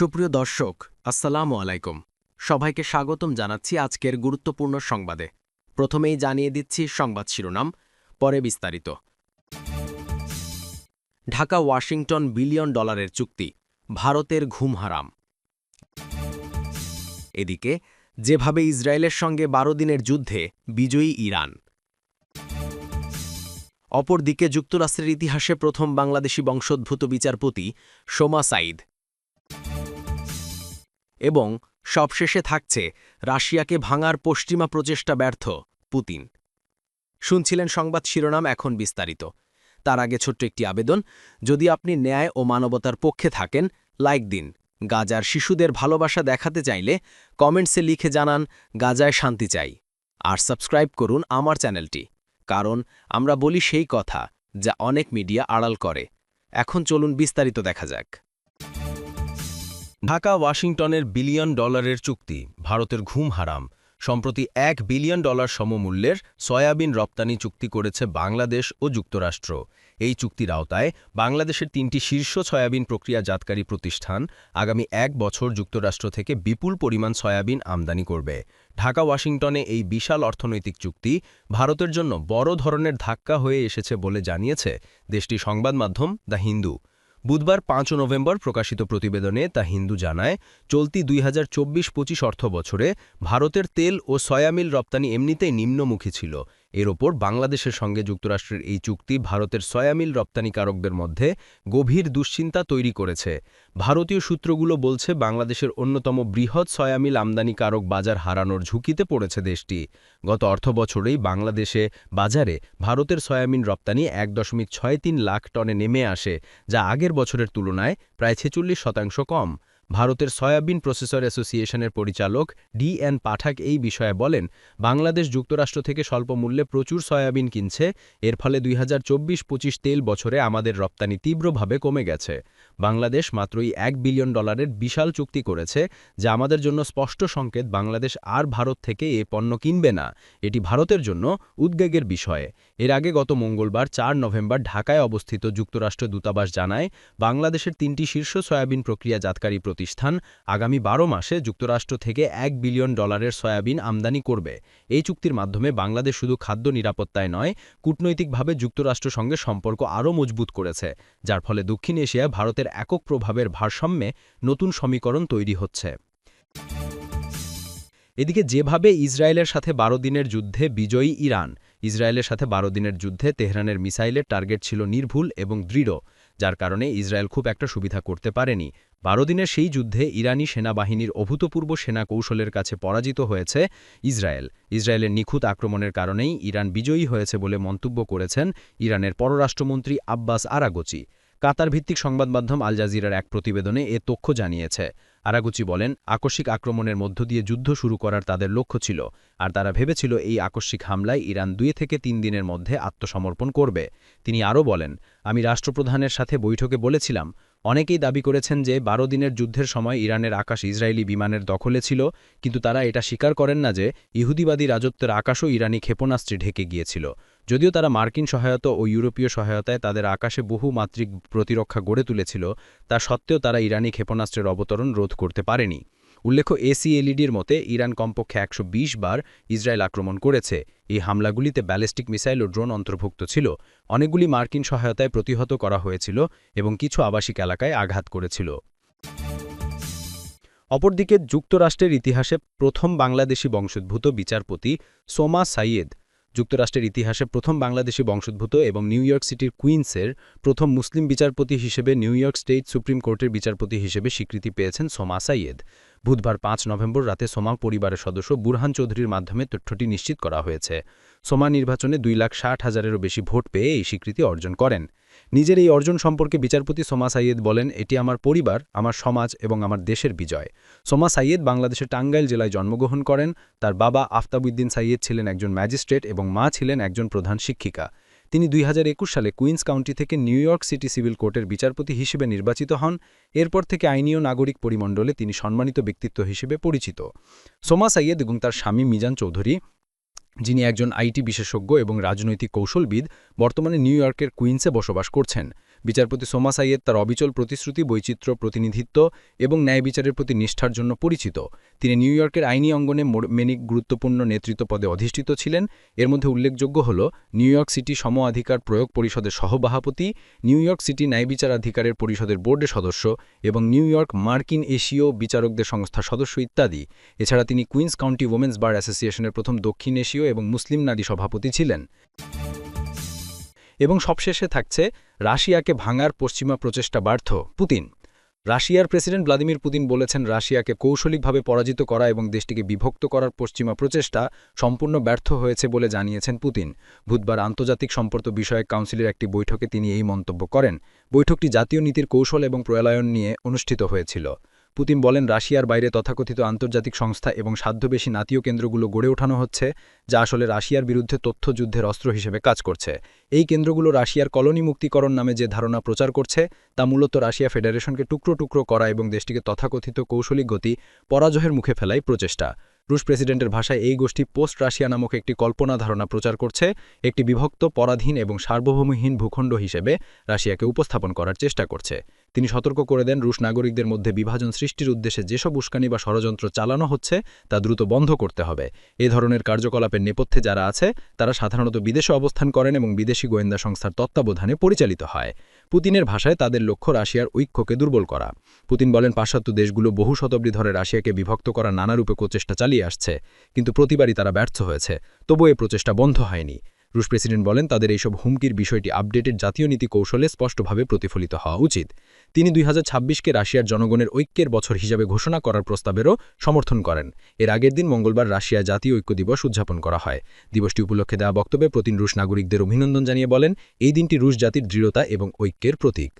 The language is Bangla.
সুপ্রিয় দর্শক, আসসালামু আলাইকুম। সবাইকে স্বাগতম জানাচ্ছি আজকের গুরুত্বপূর্ণ সংবাদে। প্রথমেই জানিয়ে দিচ্ছি সংবাদ শিরোনাম, পরে বিস্তারিত। ঢাকা, ওয়াশিংটন বিলিয়ন ডলারের চুক্তি, ভারতের ঘুম হারাম। এদিকে, যেভাবে ইসরায়েলের সঙ্গে বারো দিনের যুদ্ধে বিজয়ী ইরান। অপরদিকে যুক্তরাষ্ট্রের ইতিহাসে প্রথম বাংলাদেশি বংশোদ্ভূত বিচারপতি সোমা সাইদ এবং সবশেষে থাকছে রাশিয়াকে ভাঙার পশ্চিমা প্রচেষ্টা ব্যর্থ, পুতিন। শুনছিলেন সংবাদ শিরোনাম এখন বিস্তারিত। তার আগে ছোট্ট একটি আবেদন, যদি আপনি ন্যায় ও মানবতার পক্ষে থাকেন, লাইক দিন। গাজার শিশুদের ভালোবাসা দেখাতে চাইলে কমেন্টসে লিখে জানান, গাজায় শান্তি চাই। আর সাবস্ক্রাইব করুন আমার চ্যানেলটি, কারণ আমরা বলি সেই কথা যা অনেক মিডিয়া আড়াল করে। এখন চলুন বিস্তারিত দেখা যাক। ঢাকা, ওয়াশিংটনের বিলিয়ন ডলারের চুক্তি, ভারতের ঘুম হারাম। সম্প্রতি এক বিলিয়ন ডলার সমমূল্যের সয়াবিন রপ্তানি চুক্তি করেছে বাংলাদেশ ও যুক্তরাষ্ট্র। এই চুক্তির আওতায় বাংলাদেশের তিনটি শীর্ষ সয়াবিন প্রক্রিয়া প্রক্রিয়াজাতকারী প্রতিষ্ঠান আগামী এক বছর যুক্তরাষ্ট্র থেকে বিপুল পরিমাণ সয়াবিন আমদানি করবে। ঢাকা, ওয়াশিংটনে এই বিশাল অর্থনৈতিক চুক্তি ভারতের জন্য বড় ধরনের ধাক্কা হয়ে এসেছে বলে জানিয়েছে দেশটি সংবাদ মাধ্যম দ্য হিন্দু। বুধবার পাঁচ নভেম্বর প্রকাশিত প্রতিবেদনে তা হিন্দু জানায়, চলতি দুই হাজার চব্বিশ পঁচিশ অর্থ বছরে ভারতের তেল ও সয়ামিল রপ্তানি এমনিতেই নিম্নমুখী ছিল। এর ওপর বাংলাদেশের সঙ্গে যুক্তরাষ্ট্রের এই চুক্তি ভারতের সয়ামিল রপ্তানিকারকদের মধ্যে গভীর দুশ্চিন্তা তৈরি করেছে। ভারতীয় সূত্রগুলো বলছে, বাংলাদেশের অন্যতম বৃহৎ সয়ামিল আমদানিকারক বাজার হারানোর ঝুঁকিতে পড়েছে দেশটি। গত অর্থ বছরেই বাংলাদেশে বাজারে ভারতের সয়ামিন রপ্তানি এক দশমিক ছয় তিন লাখ টনে নেমে আসে, যা আগের বছরের তুলনায় প্রায় ছেচল্লিশ শতাংশ কম। ভারতের সয়াবিন প্রসেসর অ্যাসোসিয়েশনের পরিচালক ডি এন পাঠাক এই বিষয়ে বলেন, বাংলাদেশ যুক্তরাষ্ট্র থেকে স্বল্প মূল্যে প্রচুর সয়াবিন কিনছে, এর ফলে দুই হাজার তেল বছরে আমাদের রপ্তানি তীব্রভাবে কমে গেছে। বাংলাদেশ মাত্রই এক বিলিয়ন ডলারের বিশাল চুক্তি করেছে, যা আমাদের জন্য স্পষ্ট সংকেত বাংলাদেশ আর ভারত থেকে এ পণ্য কিনবে না। এটি ভারতের জন্য উদ্বেগের বিষয়ে। এর আগে গত মঙ্গলবার চার নভেম্বর ঢাকায় অবস্থিত যুক্তরাষ্ট্র দূতাবাস জানায়, বাংলাদেশের তিনটি শীর্ষ সয়াবিন প্রক্রিয়া প্রক্রিয়াজাতকারী প্রতিষ্ঠান আগামী বারো মাসে যুক্তরাষ্ট্র থেকে এক বিলিয়ন ডলারের সয়াবিন আমদানি করবে। এই চুক্তির মাধ্যমে বাংলাদেশ শুধু খাদ্য নিরাপত্তায় নয়, কূটনৈতিকভাবে যুক্তরাষ্ট্র সঙ্গে সম্পর্ক আরও মজবুত করেছে, যার ফলে দক্ষিণ এশিয়া ভারতের একক প্রভাবের ভারসাম্যে নতুন সমীকরণ তৈরি হচ্ছে। এদিকে যেভাবে ইসরায়েলের সাথে বারো দিনের যুদ্ধে বিজয়ী ইরান, ইসরায়েলের সাথে বারো দিনের যুদ্ধে তেহরানের মিসাইলের টার্গেট ছিল নির্ভুল এবং দৃঢ় যার কারণে ইসরায়েল খুব একটা সুবিধা করতে পারেনি। বারো দিনের সেই যুদ্ধে ইরানি সেনাবাহিনীর অভূতপূর্ব সেনা কৌশলের কাছে পরাজিত হয়েছে ইসরায়েল। ইসরায়েলের নিখুঁত আক্রমণের কারণেই ইরান বিজয়ী হয়েছে বলে মন্তব্য করেছেন ইরানের পররাষ্ট্রমন্ত্রী আব্বাস আরাগোচি। কাতার ভিত্তিক সংবাদ মাধ্যম আল জাজিরার এক প্রতিবেদনে এ তথ্য জানিয়েছে। আরাগুচি বলেন, আকস্মিক আক্রমণের মধ্য দিয়ে যুদ্ধ শুরু করার তাদের লক্ষ্য ছিল, আর তারা ভেবেছিল এই আকস্মিক হামলায় ইরান দুই থেকে তিন দিনের মধ্যে আত্মসমর্পণ করবে। তিনি আরও বলেন, আমি রাষ্ট্রপ্রধানের সাথে বৈঠকে বলেছিলাম অনেকেই দাবি করেছেন যে বারো দিনের যুদ্ধের সময় ইরানের আকাশ ইসরায়েলি বিমানের দখলে ছিল, কিন্তু তারা এটা স্বীকার করেন না যে ইহুদিবাদী রাজত্বের আকাশও ইরানি ক্ষেপণাস্ত্রে ঢেকে গিয়েছিল। যদিও তারা মার্কিন সহায়তা ও ইউরোপীয় সহায়তায় তাদের আকাশে বহু মাত্রিক প্রতিরক্ষা গড়ে তুলেছিল, তা সত্ত্বেও তারা ইরানি ক্ষেপণাস্ত্রের অবতরণ রোধ করতে পারেনি। উল্লেখ্য এসিএলইডির মতে, ইরান কমপক্ষে একশো বিশ বার ইসরায়েল আক্রমণ করেছে। এই হামলাগুলিতে ব্যালিস্টিক মিসাইল ও ড্রোন অন্তর্ভুক্ত ছিল। অনেকগুলি মার্কিন সহায়তায় প্রতিহত করা হয়েছিল এবং কিছু আবাসিক এলাকায় আঘাত করেছিল। অপরদিকে যুক্তরাষ্ট্রের ইতিহাসে প্রথম বাংলাদেশি বংশোদ্ভূত বিচারপতি সোমা সাইয়েদ যুক্তরাষ্ট্রের ইতিহাসে প্রথম বাংলাদেশি বংশোদ্ভূত এবং নিউ ইয়র্ক সিটির কুইন্সের প্রথম মুসলিম বিচারপতি হিসেবে নিউ ইয়র্ক স্টেট সুপ্রিম কোর্টের বিচারপতি হিসেবে স্বীকৃতি পেয়েছেন সোমা সাইয়েদ। বুধবার পাঁচ নভেম্বর রাতে সোমা পরিবারের সদস্য বুরহান চৌধুরীর মাধ্যমে তথ্যটি নিশ্চিত করা হয়েছে। সোমা নির্বাচনে দুই লাখ ষাট হাজারেরও বেশি ভোট পেয়ে এই স্বীকৃতি অর্জন করেন। নিজের এই অর্জন সম্পর্কে বিচারপতি সোমা সাইয়েদ বলেন, এটি আমার পরিবার, আমার সমাজ এবং আমার দেশের বিজয়। সোমা সাইয়েদ বাংলাদেশের টাঙ্গাইল জেলায় জন্মগ্রহণ করেন। তার বাবা আফতাবুদ্দিন সাইয়েদ ছিলেন একজন ম্যাজিস্ট্রেট এবং মা ছিলেন একজন প্রধান শিক্ষিকা। তিনি দুই হাজার একুশ সালে কুইন্স কাউন্টি থেকে নিউ ইয়র্ক সিটি সিভিল কোর্টের বিচারপতি হিসেবে নির্বাচিত হন। এরপর থেকে আইনি ও নাগরিক পরিমণ্ডলে তিনি সম্মানিত ব্যক্তিত্ব হিসেবে পরিচিত। সোমা সাইয়েদ এবং তার স্বামী মিজান চৌধুরী যিনি একজন আইটি বিশেষজ্ঞ এবং রাজনৈতিক কৌশলবিদ বর্তমানে নিউ ইয়র্কের কুইন্সে বসবাস করছেন। বিচারপতি সোমা সাইয়েদ তার অবিচল প্রতিশ্রুতি, বৈচিত্র্য, প্রতিনিধিত্ব এবং ন্যায় বিচারের প্রতি নিষ্ঠার জন্য পরিচিত। তিনি নিউ ইয়র্কের আইনি অঙ্গনে মেনিক গুরুত্বপূর্ণ নেতৃত্ব পদে অধিষ্ঠিত ছিলেন। এর মধ্যে উল্লেখযোগ্য হল, নিউ ইয়র্ক সিটি সম অধিকার প্রয়োগ পরিষদের সহভাপতি নিউ ইয়র্ক সিটি ন্যায় বিচার অধিকারের পরিষদের বোর্ডের সদস্য এবং নিউ ইয়র্ক মার্কিন এশীয় বিচারকদের সংস্থার সদস্য ইত্যাদি। এছাড়া তিনি কুইন্স কাউন্টি ওমেন্স বার অ্যাসোসিয়েশনের প্রথম দক্ষিণ এশীয় এবং মুসলিম নারী সভাপতি ছিলেন। এবং সবশেষে থাকছে রাশিয়াকে ভাঙার পশ্চিমা প্রচেষ্টা ব্যর্থ, পুতিন। রাশিয়ার প্রেসিডেন্ট ভ্লাদিমির পুতিন বলেছেন রাশিয়াকে কৌশলিকভাবে পরাজিত করা এবং দেশটিকে বিভক্ত করার পশ্চিমা প্রচেষ্টা সম্পূর্ণ ব্যর্থ হয়েছে বলে জানিয়েছেন পুতিন। বুধবার আন্তর্জাতিক সম্পর্ক বিষয়ক কাউন্সিলের একটি বৈঠকে তিনি এই মন্তব্য করেন। বৈঠকটি জাতীয় নীতির কৌশল এবং প্রয়ালয়ন নিয়ে অনুষ্ঠিত হয়েছিল। পুতিন বলেন, রাশিয়ার বাইরে তথাকথিত আন্তর্জাতিক সংস্থা এবং সাধ্যবেশী নাতীয় কেন্দ্রগুলো গড়ে ওঠানো হচ্ছে, যা আসলে রাশিয়ার বিরুদ্ধে তথ্যযুদ্ধের অস্ত্র হিসেবে কাজ করছে। এই কেন্দ্রগুলো রাশিয়ার কলোনি মুক্তিকরণ নামে যে ধারণা প্রচার করছে, তা মূলত রাশিয়া ফেডারেশনকে টুকরো টুকরো করা এবং দেশটিকে তথাকথিত কৌশলিক গতি পরাজয়ের মুখে ফেলাই প্রচেষ্টা। রুশ প্রেসিডেন্টের ভাষায় এই গোষ্ঠী পোস্ট রাশিয়া নামক একটি কল্পনা ধারণা প্রচার করছে, একটি বিভক্ত, পরাধীন এবং সার্বভৌমহীন ভূখণ্ড হিসেবে রাশিয়াকে উপস্থাপন করার চেষ্টা করছে। তিনি সতর্ক করে দেন, রুশ নাগরিকদের মধ্যে বিভাজন সৃষ্টির উদ্দেশ্যে যেসব উস্কানি বা ষড়যন্ত্র চালানো হচ্ছে, তা দ্রুত বন্ধ করতে হবে। এ ধরনের কার্যকলাপের নেপথ্যে যারা আছে, তারা সাধারণত বিদেশে অবস্থান করেন এবং বিদেশি গোয়েন্দা সংস্থার তত্ত্বাবধানে পরিচালিত হয়। পুতিনের ভাষায় তাদের লক্ষ্য রাশিয়ার ঐক্যকে দুর্বল করা। পুতিন বলেন, পাশ্চাত্য দেশগুলো বহু শতাব্দী ধরে রাশিয়াকে বিভক্ত করার নানারূপে প্রচেষ্টা চালিয়ে আসছে, কিন্তু প্রতিবারই তারা ব্যর্থ হয়েছে। তবু এ প্রচেষ্টা বন্ধ হয়নি। রুশ প্রেসিডেন্ট বলেন, তাদের এইসব হুমকির বিষয়টি আপডেটের জাতীয় নীতি কৌশলে স্পষ্টভাবে প্রতিফলিত হওয়া উচিত। তিনি দুই কে রাশিয়ার জনগণের ঐক্যের বছর হিসাবে ঘোষণা করার প্রস্তাবেরও সমর্থন করেন। এর আগের দিন মঙ্গলবার রাশিয়া জাতীয় ঐক্য দিবস উদযাপন করা হয়। দিবসটি উপলক্ষে দেওয়া বক্তব্যে প্রতিন রুশ নাগরিকদের অভিনন্দন জানিয়ে বলেন, এই দিনটি রুশ জাতির দৃঢ়তা এবং ঐক্যের প্রতীক।